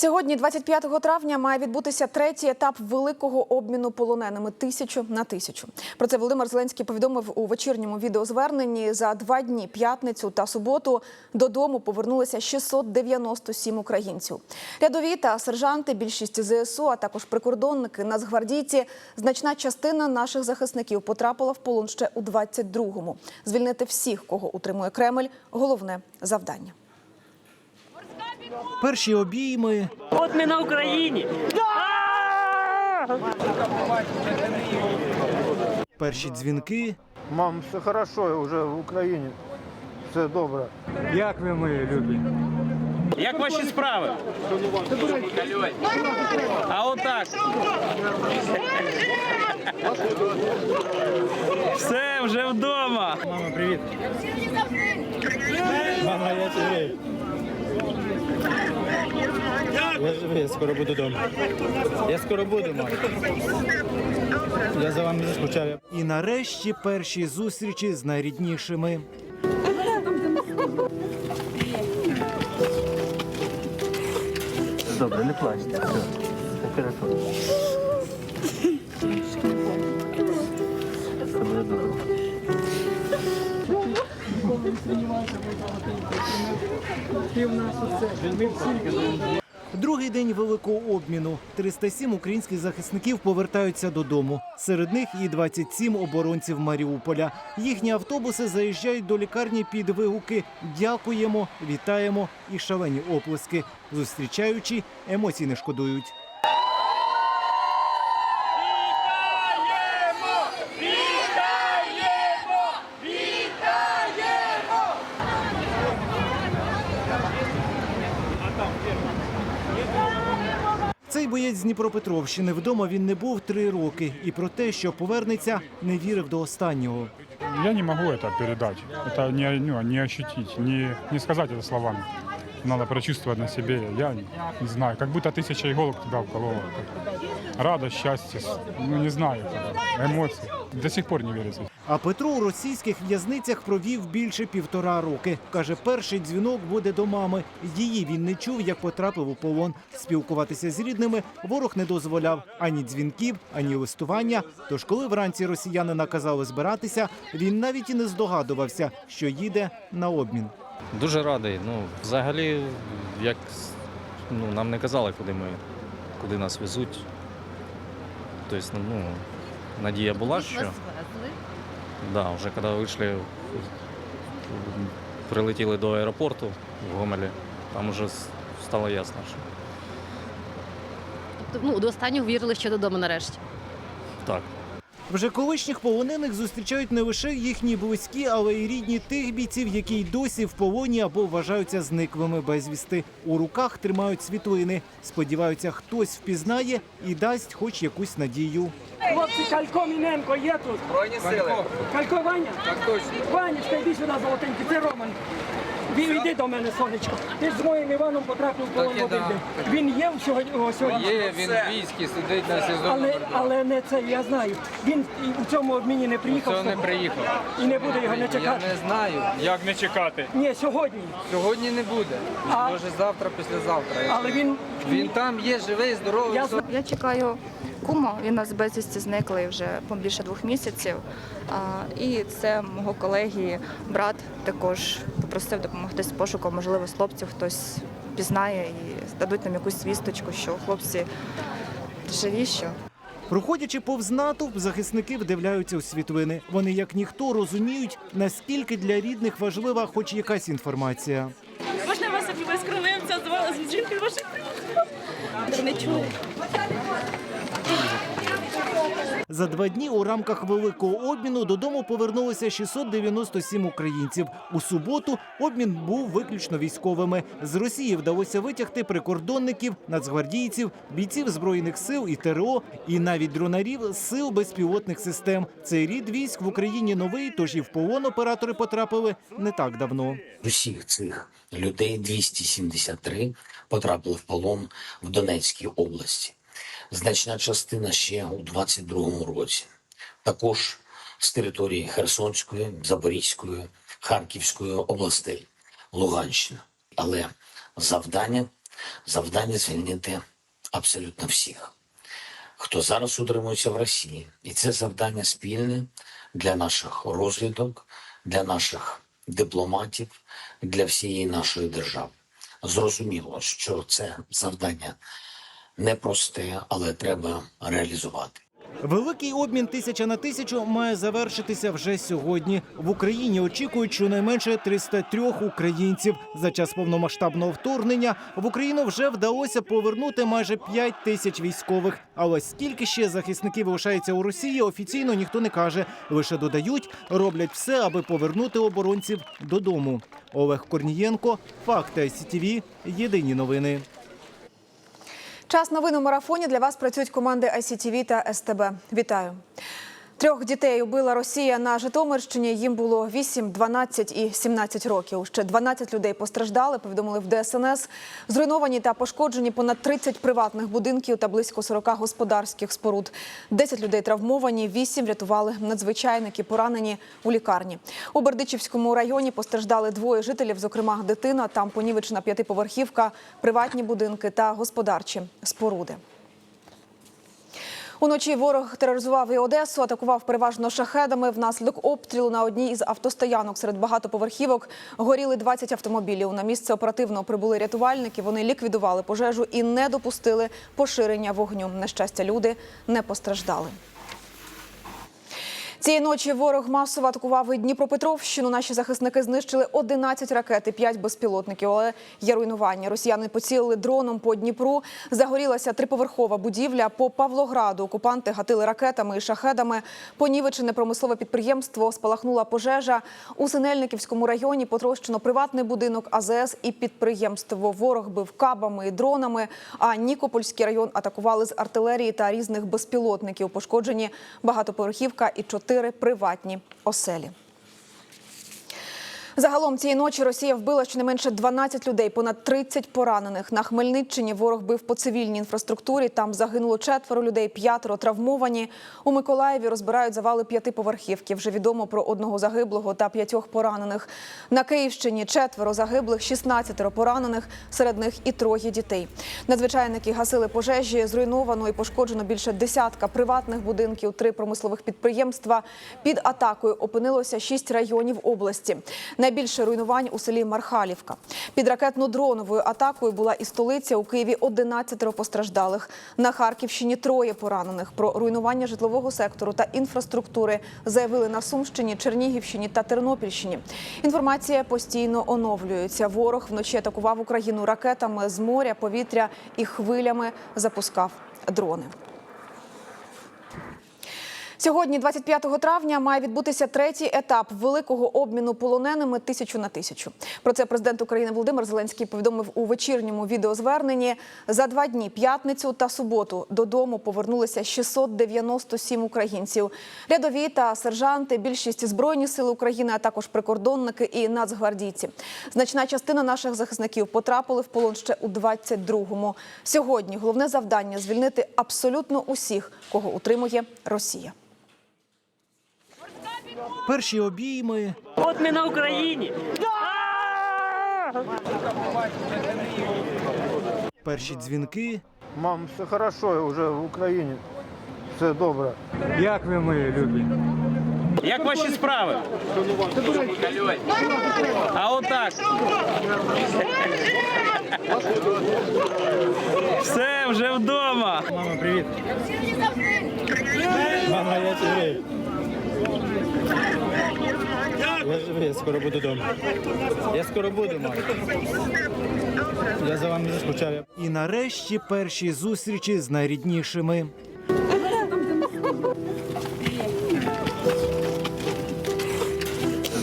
Сьогодні, 25 травня, має відбутися третій етап великого обміну полоненими тисячу на тисячу. Про це Володимир Зеленський повідомив у вечірньому відеозверненні. За два дні, п'ятницю та суботу, додому повернулися 697 українців. Рядові та сержанти, більшість ЗСУ, а також прикордонники, нацгвардійці. Значна частина наших захисників потрапила в полон ще у 22-му. Звільнити всіх, кого утримує Кремль, головне завдання. Перші обійми, От ми на Україні. перші дзвінки, Мам, все хорошо, вже в Україні. Все добре. Як ви мої любі? Як ваші справи? А отак. Все, вже вдома. Мама, привіт. Мама, я живий. Я живий, я скоро буду вдома. Я скоро буду, мама. Я за вами заскучаю. і нарешті перші зустрічі з найріднішими. Добре, не плачте. Все. Все хорошо. Другий день великого обміну. 307 українських захисників повертаються додому. Серед них і 27 оборонців Маріуполя. Їхні автобуси заїжджають до лікарні під вигуки Дякуємо, вітаємо і шалені оплески. Зустрічаючи, емоцій не шкодують. боєць з Дніпропетровщини вдома він не був три роки, і про те, що повернеться, не вірив до останнього. Я не могу это передать. Это не, ну, не ощутить, не, не сказать это словами. Надо прочувствовать на себе. Я не, не знаю, как будто тысяча иголок тебя уколола. Как Радость, счастье, с- ну не знаю, как эмоции. До сих пор не верится. А Петро у російських в'язницях провів більше півтора роки. Каже, перший дзвінок буде до мами. Її він не чув, як потрапив у полон. Спілкуватися з рідними ворог не дозволяв ані дзвінків, ані листування. Тож, коли вранці росіяни наказали збиратися, він навіть і не здогадувався, що їде на обмін. Дуже радий. Ну, взагалі, як ну, нам не казали, куди ми, куди нас везуть. Тобто, ну, надія була, що. Да, вже коли вийшли, прилетіли до аеропорту в Гомелі, там вже стало ясно, що Тобто, ну, до останнього вірили, що додому нарешті. так. Вже колишніх полонених зустрічають не лише їхні близькі, але й рідні тих бійців, які й досі в полоні або вважаються зниклими безвісти. У руках тримають світлини. Сподіваються, хтось впізнає і дасть хоч якусь надію. Хлопці, Калько Міненко є тут. Збройні сили. Калько Ваня? Так точно. Ванечка, йди сюди, золотенький, це Роман. Він йди до мене, сонечко. Ти ж з моїм Іваном потрапив в полон в один. Він є в сьогодні? О, сьогодні. Є, він в війську сидить на СІЗО. Але, але не це, я знаю. Він і у цьому обміні не приїхав. Цього не приїхав. І не буде його не Я чекати. не знаю. Як не чекати? Ні, сьогодні. Сьогодні не буде. А- Може завтра, післязавтра. Але він, Він там є, живий, здоровий. Я все. Я чекаю кума. Він у нас безвісті зниклий вже більше двох місяців. І це мого колеги, брат також попросив допомогти з пошуком, можливо, з хлопців хтось пізнає і дадуть нам якусь звісточку, що хлопці живі, що Проходячи повз натовп, захисники вдивляються у світлини. Вони, як ніхто, розуміють, наскільки для рідних важлива хоч якась інформація. Можна вас якось скромився з жінкою ваших не чули. За два дні у рамках великого обміну додому повернулося 697 українців. У суботу обмін був виключно військовими. З Росії вдалося витягти прикордонників, нацгвардійців, бійців збройних сил і ТРО, і навіть дронарів з сил безпілотних систем. Цей рід військ в Україні новий, тож і в полон оператори потрапили не так давно. Усіх цих людей 273 потрапили в полон в Донецькій області. Значна частина ще у 22-му році. Також з території Херсонської, Запорізької, Харківської областей, Луганщина. Але завдання Завдання звільнити абсолютно всіх, хто зараз утримується в Росії. І це завдання спільне для наших розвідок, для наших дипломатів, для всієї нашої держави. Зрозуміло, що це завдання непросте, але треба реалізувати. Великий обмін тисяча на тисячу має завершитися вже сьогодні. В Україні очікують щонайменше 303 українців. За час повномасштабного вторгнення в Україну вже вдалося повернути майже 5 тисяч військових. А ось скільки ще захисників лишається у Росії, офіційно ніхто не каже. Лише додають, роблять все, аби повернути оборонців додому. Олег Корнієнко, факти ICTV, Єдині новини. Час новин у марафоні для вас працюють команди ICTV та СТБ. Вітаю. Трьох дітей убила Росія на Житомирщині. Їм було 8, 12 і 17 років. Ще 12 людей постраждали. Повідомили в ДСНС. Зруйновані та пошкоджені понад 30 приватних будинків та близько 40 господарських споруд. 10 людей травмовані, 8 врятували надзвичайники, поранені у лікарні. У Бердичівському районі постраждали двоє жителів, зокрема дитина. Там понівечена п'ятиповерхівка, приватні будинки та господарчі споруди. Уночі ворог тероризував і Одесу, атакував переважно шахедами. Внаслідок обстрілу на одній із автостоянок серед багатоповерхівок горіли 20 автомобілів. На місце оперативно прибули рятувальники. Вони ліквідували пожежу і не допустили поширення вогню. На щастя, люди не постраждали. Цієї ночі ворог масово атакував і Дніпропетровщину. Наші захисники знищили 11 ракет і 5 безпілотників. Але є руйнування. Росіяни поцілили дроном по Дніпру. Загорілася триповерхова будівля. По Павлограду окупанти гатили ракетами і шахедами. Понівечене промислове підприємство спалахнула пожежа. У Синельниківському районі потрощено приватний будинок АЗС і підприємство. Ворог бив кабами і дронами. А Нікопольський район атакували з артилерії та різних безпілотників. Пошкоджені багатоповерхівка і чотири приватні оселі. Загалом цієї ночі Росія вбила щонайменше 12 людей, понад 30 поранених. На Хмельниччині ворог бив по цивільній інфраструктурі. Там загинуло четверо людей, п'ятеро травмовані. У Миколаєві розбирають завали п'ятиповерхівки. Вже відомо про одного загиблого та п'ятьох поранених. На Київщині четверо загиблих, 16 поранених, серед них і троє дітей. Надзвичайники гасили пожежі, зруйновано і пошкоджено більше десятка приватних будинків, три промислових підприємства. Під атакою опинилося шість районів області. Найбільше руйнувань у селі Мархалівка. Під ракетно-дроновою атакою була і столиця. У Києві 11 постраждалих. На Харківщині троє поранених. Про руйнування житлового сектору та інфраструктури заявили на Сумщині, Чернігівщині та Тернопільщині. Інформація постійно оновлюється. Ворог вночі атакував Україну ракетами з моря, повітря і хвилями запускав дрони. Сьогодні, 25 травня, має відбутися третій етап великого обміну полоненими тисячу на тисячу. Про це президент України Володимир Зеленський повідомив у вечірньому відеозверненні. За два дні, п'ятницю та суботу, додому повернулися 697 українців. Рядові та сержанти, більшість збройні сили України, а також прикордонники і нацгвардійці. Значна частина наших захисників потрапили в полон ще у 22-му. Сьогодні головне завдання звільнити абсолютно усіх, кого утримує Росія. Перші обійми, От ми на Україні. перші дзвінки. Мам, все хорошо, вже в Україні. Все добре. Як ви мої любі? Як ваші справи? А отак. Все, вже вдома. Мама, привіт. Мама, я живий. Я живий, я скоро буду вдома. Я скоро буду, мама. Я за вами заскучаю. І нарешті перші зустрічі з найріднішими.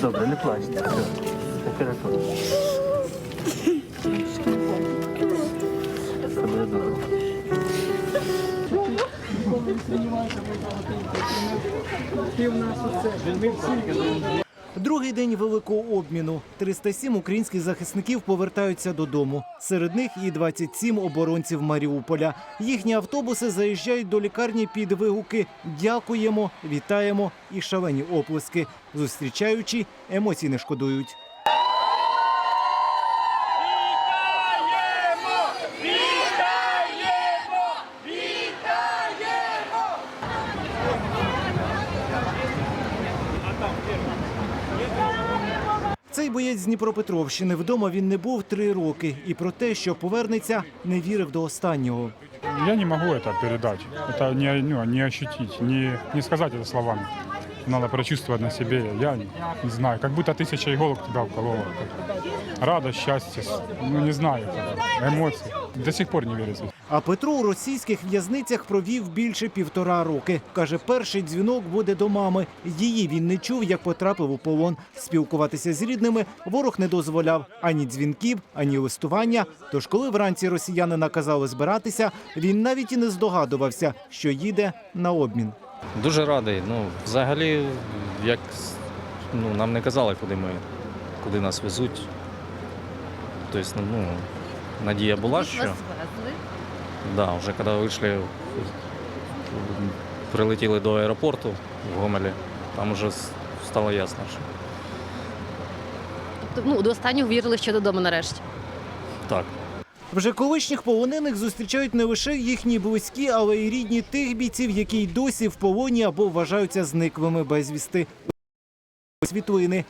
Добре, не плачте. Все. Хорошо. Другий день великого обміну. 307 українських захисників повертаються додому. Серед них і 27 оборонців Маріуполя. Їхні автобуси заїжджають до лікарні під вигуки Дякуємо, вітаємо і шалені оплески. Зустрічаючи, емоцій не шкодують. боєць з Дніпропетровщини. Вдома він не був три роки, і про те, що повернеться, не вірив до останнього. Я не могу это передать. Это не, ну, не ощутить, не, не сказать это словами. Надо прочувствовать на себе. Я не, не знаю, как будто тысяча иголок тебя уколола. Радость, счастье, с- ну не знаю, эмоции. До сих пор не верится. А Петро у російських в'язницях провів більше півтора роки. Каже, перший дзвінок буде до мами. Її він не чув, як потрапив у полон. Спілкуватися з рідними ворог не дозволяв ані дзвінків, ані листування. Тож, коли вранці росіяни наказали збиратися, він навіть і не здогадувався, що їде на обмін. Дуже радий. Ну, взагалі, як ну, нам не казали, куди ми, куди нас везуть. Тобто, ну, надія була, що. Да, вже коли вийшли, прилетіли до аеропорту в Гомелі, там вже стало ясно, що Ну, до останнього вірили, що додому нарешті. так. Вже колишніх полонених зустрічають не лише їхні близькі, але й рідні тих бійців, які й досі в полоні або вважаються зниклими безвісти. Світлини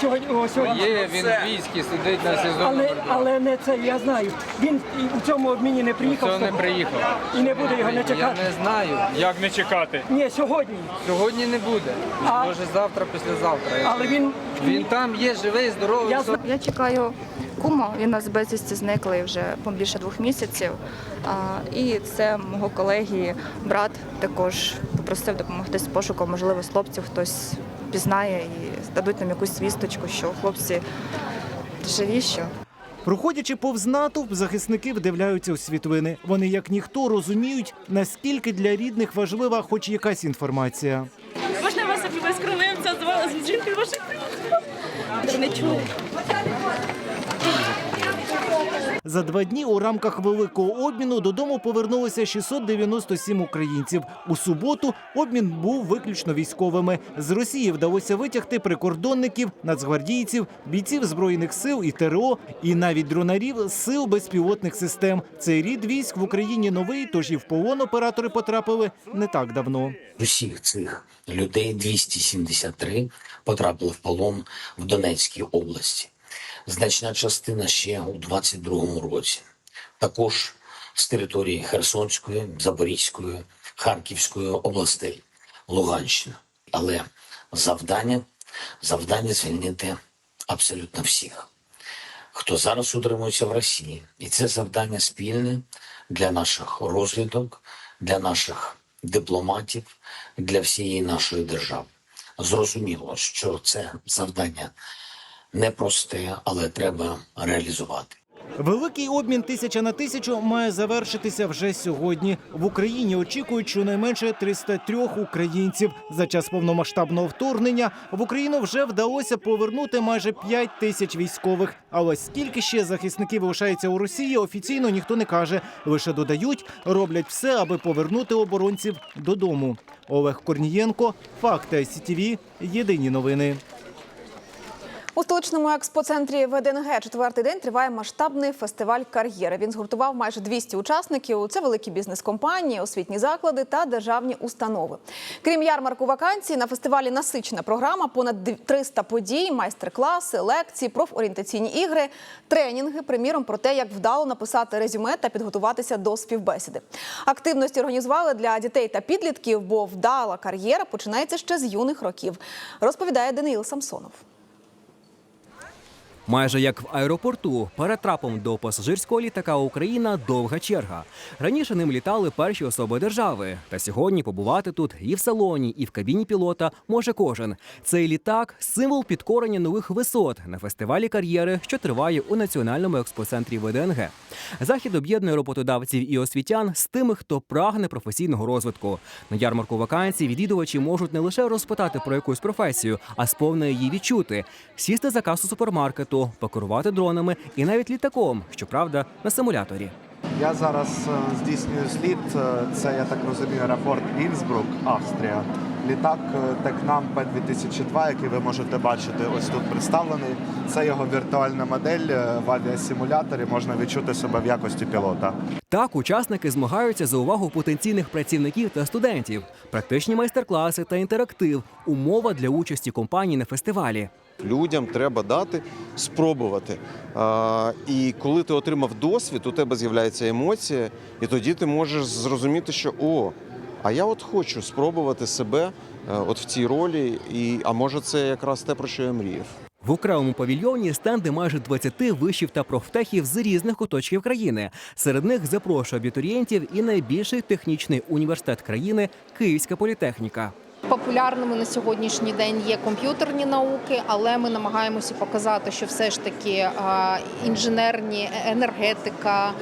сьогодні. о, сьогодні. Є, він в війську сидить на СІЗО. Але, але не це, я знаю. Він у цьому обміні не приїхав. Цього не приїхав. І не буде його не Я чекати. не знаю. Як не чекати? Ні, сьогодні. Сьогодні не буде. А- Може завтра, післязавтра. Але він, Він там є, живий, здоровий. Я все. Я чекаю кума, він у нас безвісті зниклий вже більше двох місяців. А, і це мого колеги, брат також попросив допомогти з пошуком, можливо, з хлопців хтось пізнає і дадуть нам якусь свісточку, що хлопці живі, що Проходячи повз натовп, захисники вдивляються у світлини. Вони, як ніхто, розуміють, наскільки для рідних важлива хоч якась інформація. Можна вас з з жінкою? Не чули. За два дні у рамках великого обміну додому повернулося 697 українців. У суботу обмін був виключно військовими. З Росії вдалося витягти прикордонників, нацгвардійців, бійців збройних сил і ТРО, і навіть дронарів з сил безпілотних систем. Цей рід військ в Україні новий, тож і в полон оператори потрапили не так давно. Усіх цих людей 273 потрапили в полон в Донецькій області. Значна частина ще у 22-му році. Також з території Херсонської, Запорізької, Харківської областей, Луганщини. Але завдання завдання звільнити абсолютно всіх, хто зараз утримується в Росії. І це завдання спільне для наших розвідок, для наших дипломатів, для всієї нашої держави. Зрозуміло, що це завдання непросте, але треба реалізувати. Великий обмін тисяча на тисячу має завершитися вже сьогодні. В Україні очікують щонайменше 303 українців. За час повномасштабного вторгнення в Україну вже вдалося повернути майже 5 тисяч військових. Але скільки ще захисників лишається у Росії, офіційно ніхто не каже. Лише додають, роблять все, аби повернути оборонців додому. Олег Корнієнко, Факти СІТІВІ, Єдині новини. У столичному експоцентрі ВДНГ четвертий день триває масштабний фестиваль кар'єри. Він згуртував майже 200 учасників. Це великі бізнес-компанії, освітні заклади та державні установи. Крім ярмарку вакансій, на фестивалі насичена програма, понад 300 подій, майстер-класи, лекції, профорієнтаційні ігри, тренінги, приміром про те, як вдало написати резюме та підготуватися до співбесіди. Активності організували для дітей та підлітків, бо вдала кар'єра починається ще з юних років. Розповідає Даниїл Самсонов. Майже як в аеропорту, перед трапом до пасажирського літака Україна довга черга. Раніше ним літали перші особи держави. Та сьогодні побувати тут і в салоні, і в кабіні пілота може кожен. Цей літак символ підкорення нових висот на фестивалі кар'єри, що триває у національному експоцентрі ВДНГ. Захід об'єднує роботодавців і освітян з тими, хто прагне професійного розвитку. На ярмарку вакансій відвідувачі можуть не лише розпитати про якусь професію, а сповна її відчути, сісти за касу супермаркету, покерувати дронами і навіть літаком, щоправда, на симуляторі. Я зараз е, здійснюю зліт. Е, Це, я так розумію, аеропорт Інсбрук, Австрія. Літак е, Текнам П-2002, який ви можете бачити ось тут представлений. Це його віртуальна модель е, в авіасимуляторі. Можна відчути себе в якості пілота. Так, учасники змагаються за увагу потенційних працівників та студентів, практичні майстер-класи та інтерактив, умова для участі компаній на фестивалі. Людям треба дати спробувати. А, і коли ти отримав досвід, у тебе з'являється емоція, і тоді ти можеш зрозуміти, що о, а я от хочу спробувати себе е, от в цій ролі, і а може це якраз те, про що я мріяв. В окремому павільйоні стенди майже 20 вишів та профтехів з різних куточків країни. Серед них запрошує абітурієнтів і найбільший технічний університет країни Київська політехніка. Популярними на сьогоднішній день є комп'ютерні науки, але ми намагаємося показати, що все ж таки інженерні е, енергетика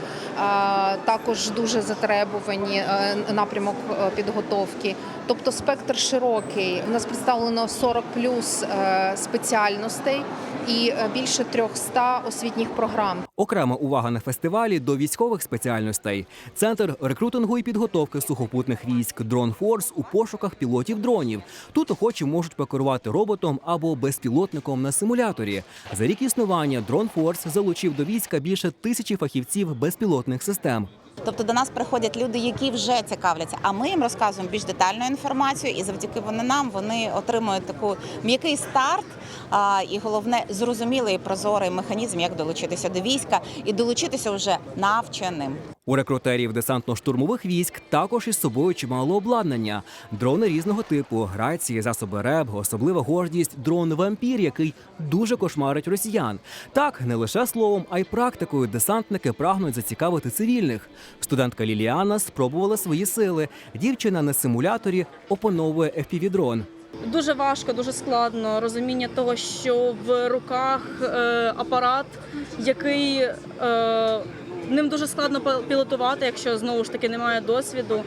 також дуже затребувані е, напрямок е, підготовки. Тобто спектр широкий. У нас представлено 40 плюс е, спеціальностей і е, більше 300 освітніх програм. Окрема увага на фестивалі до військових спеціальностей. Центр рекрутингу і підготовки сухопутних військ Дрон Форс у пошуках пілотів дронів. Тут охочі можуть покерувати роботом або безпілотником на симуляторі. За рік існування Дрон Форс залучив до війська більше тисячі фахівців безпілотних систем. Тобто до нас приходять люди, які вже цікавляться, а ми їм розказуємо більш детальну інформацію, і завдяки вони нам вони отримують таку м'який старт. А, і головне зрозумілий і прозорий механізм, як долучитися до війська і долучитися вже навченим. У рекрутерів десантно-штурмових військ також із собою чимало обладнання: дрони різного типу, рації, засоби РЕБ, особлива гордість дрон вампір, який дуже кошмарить росіян. Так не лише словом, а й практикою десантники прагнуть зацікавити цивільних. Студентка Ліліана спробувала свої сили. Дівчина на симуляторі опановує FPV-дрон. Дуже важко, дуже складно розуміння того, що в руках е, апарат, який е, ним дуже складно пі- пілотувати, якщо знову ж таки немає досвіду.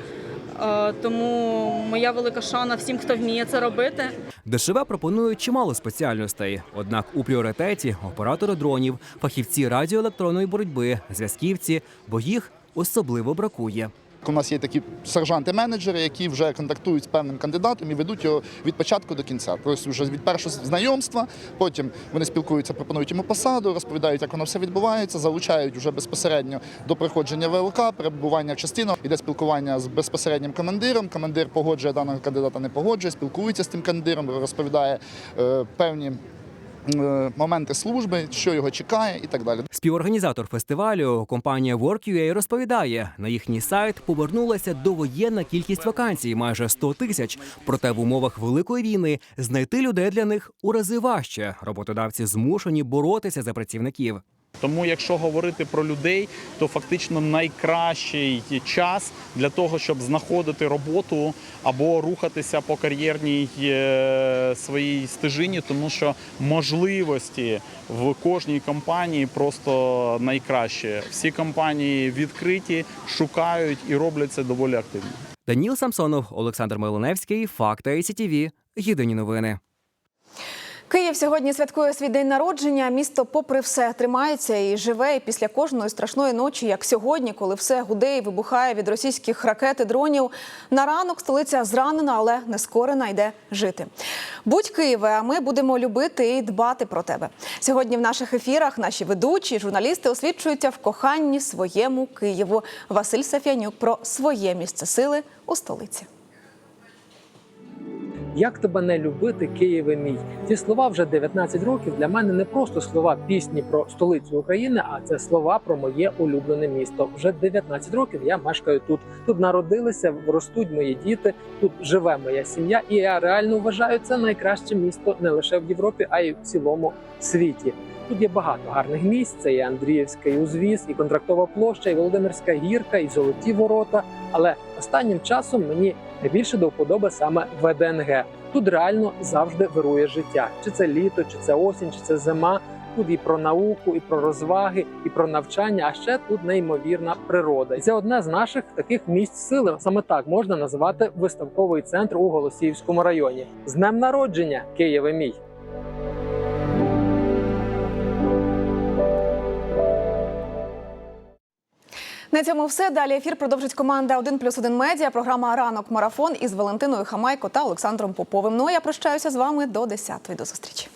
Тому моя велика шана всім, хто вміє це робити. ДШВ пропонують чимало спеціальностей. Однак у пріоритеті оператори дронів, фахівці радіоелектронної боротьби, зв'язківці, бо їх особливо бракує. У нас є такі сержанти-менеджери, які вже контактують з певним кандидатом і ведуть його від початку до кінця. Тобто вже від першого знайомства, потім вони спілкуються, пропонують йому посаду, розповідають, як воно все відбувається, залучають вже безпосередньо до проходження ВЛК, перебування частину, іде спілкування з безпосереднім командиром. Командир погоджує даного кандидата, не погоджує, спілкується з тим кандидатом, розповідає е, певні. Е, Моменти служби, що його чекає, і так далі. Співорганізатор фестивалю компанія Work.ua розповідає, на їхній сайт повернулася довоєнна кількість вакансій, майже 100 тисяч. Проте в умовах великої війни знайти людей для них у рази важче. Роботодавці змушені боротися за працівників. Тому, якщо говорити про людей, то фактично найкращий час для того, щоб знаходити роботу або рухатися по кар'єрній е, своїй стежині, тому що можливості в кожній компанії просто найкраще. Всі компанії відкриті, шукають і роблять це доволі активно. Даніл Самсонов, Олександр Милоневський, Факти ICTV. Єдині новини. Київ сьогодні святкує свій день народження. Місто, попри все, тримається і живе. І після кожної страшної ночі, як сьогодні, коли все гуде і вибухає від російських ракет і дронів. На ранок столиця зранена, але не скорена йде жити. Будь Києве, а ми будемо любити і дбати про тебе. Сьогодні в наших ефірах наші ведучі, журналісти освічуються в коханні своєму Києву. Василь Сафянюк про своє місце сили у столиці. Як тебе не любити, Києве мій? Ці слова вже 19 років для мене не просто слова пісні про столицю України, а це слова про моє улюблене місто. Вже 19 років я мешкаю тут. Тут народилися, ростуть мої діти, тут живе моя сім'я, і я реально вважаю це найкраще місто не лише в Європі, а й в цілому світі. Тут є багато гарних місць. Це і Андріївський узвіз, і контрактова площа, і Володимирська гірка, і золоті ворота. Але останнім часом мені найбільше до вподоби саме ВДНГ. Тут реально завжди вирує життя. Чи це літо, чи це осінь, чи це зима. Тут і про науку, і про розваги, і про навчання. А ще тут неймовірна природа. І це одне з наших таких місць сили. Саме так можна називати виставковий центр у Голосіївському районі. З днем народження, Києве мій! На цьому все. Далі ефір продовжить команда «1 плюс 1 медіа. Програма Ранок Марафон із Валентиною Хамайко та Олександром Поповим. Ну а я прощаюся з вами до 10-ї. До зустрічі.